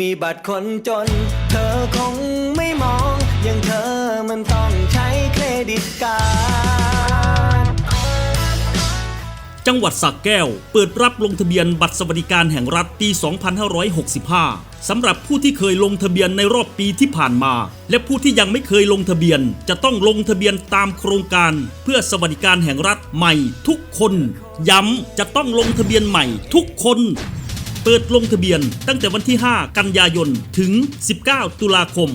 มีบัตรคนจน เธอคงไม่มอง อย่างเธอมันต้องใช้เครดิตการ์ดจังหวัดสระแก้ว เปิดรับลงทะเบียนบัตรสวัสดิการแห่งรัฐปี 2565 สำหรับผู้ที่เคยลงทะเบียนในรอบปีที่ผ่านมา และผู้ที่ยังไม่เคยลงทะเบียน จะต้องลงทะเบียนตามโครงการ เพื่อสวัสดิการแห่งรัฐใหม่ทุกคน ย้ำจะต้องลงทะเบียนใหม่ทุกคน เปิดลงทะเบียนตั้งแต่วันที่ 5 กันยายน ถึง 19 ตุลาคม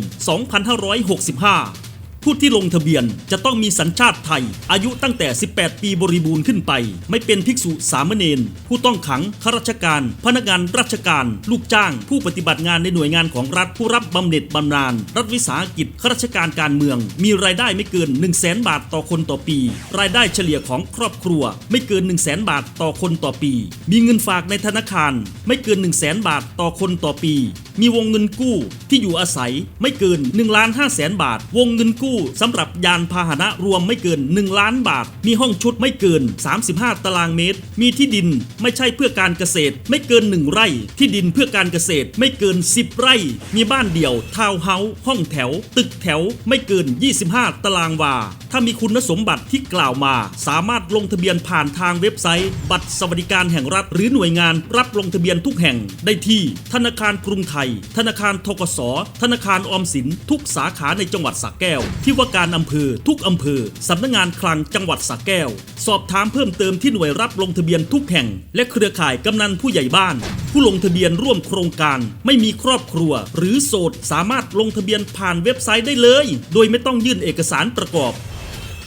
2565 ผู้ที่ลงทะเบียนจะต้องมีสัญชาติไทย อายุตั้งแต่ 18 ปีบริบูรณ์ขึ้นไป ไม่เป็นภิกษุสามเณรผู้ต้องขังข้าราชการ พนักงานราชการ ลูกจ้าง ผู้ปฏิบัติงานในหน่วยงานของรัฐผู้รับบำเหน็จบำนาญรัฐวิสาหกิจข้าราชการการเมือง มีรายได้ไม่เกิน 1 0 0 0 0แบาทต่อคนต่อปี รายได้เฉลี่ยของครอบครัว ไม่เกิน 1 0 0 0 0แบาทต่อคนต่อปี มีเงินฝากในธนาคาร ไม่เกิน 1 0 0 0 0แบาทต่อคนต่อปี มีวงเงินกู้ที่อยู่อาศัยไม่เกิน1ล้าน5แสนบาท วงเงินกู้สำหรับยานพาหนะรวมไม่เกิน 1 ล้านบาท มีห้องชุดไม่เกิน 35 ตารางเมตร มีที่ดินไม่ใช่เพื่อการเกษตร ไม่เกิน 1 ไร่ ที่ดินเพื่อการเกษตรไม่เกิน 10 ไร่ มีบ้านเดี่ยวทาวน์เฮาส์ห้องแถว ตึกแถวไม่เกิน 25 ตารางวาถ้ามีคุณสมบัติที่กล่าวมา สามารถลงทะเบียนผ่านทางเว็บไซต์ บัตรสวัสดิการแห่งรัฐ หรือหน่วยงานรับลงทะเบียนทุกแห่งได้ที่ ธนาคารกรุงไทย ธนาคารทกส ธนาคารออมสิน ทุกสาขาในจังหวัดสระแก้ว ที่ว่าการอำเภอ ทุกอำเภอสำนักงานคลังจังหวัดสระแก้ว สอบถามเพิ่มเติมที่หน่วยรับลงทะเบียนทุกแห่ง และเครือข่ายกำนันผู้ใหญ่บ้านผู้ลงทะเบียนร่วมโครงการ ไม่มีครอบครัว หรือโสดสามารถลงทะเบียนผ่านเว็บไซต์ได้เลย โดยไม่ต้องยื่นเอกสารประกอบ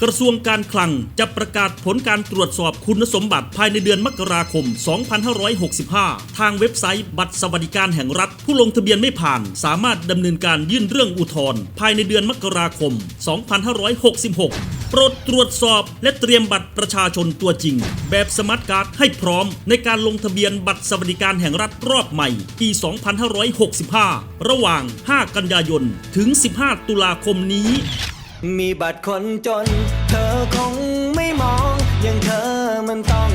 กระทรวงการคลังจะประกาศผลการตรวจสอบคุณสมบัติภายในเดือนมกราคม 2565 ทางเว็บไซต์บัตรสวัสดิการแห่งรัฐ ผู้ลงทะเบียนไม่ผ่าน สามารถดำเนินการยื่นเรื่องอุทธรณ์ภายในเดือนมกราคม 2566โปรดตรวจสอบและเตรียมบัตรประชาชนตัวจริง แบบสมาร์ทการ์ดให้พร้อมในการลงทะเบียนบัตรสวัสดิการแห่งรัฐรอบใหม่ ปี 2565 ระหว่าง 5 กันยายน ถึง 15 ตุลาคมนี้ มีบัตรคนจน เธอคงไม่มองอย่างเธอมันต้อง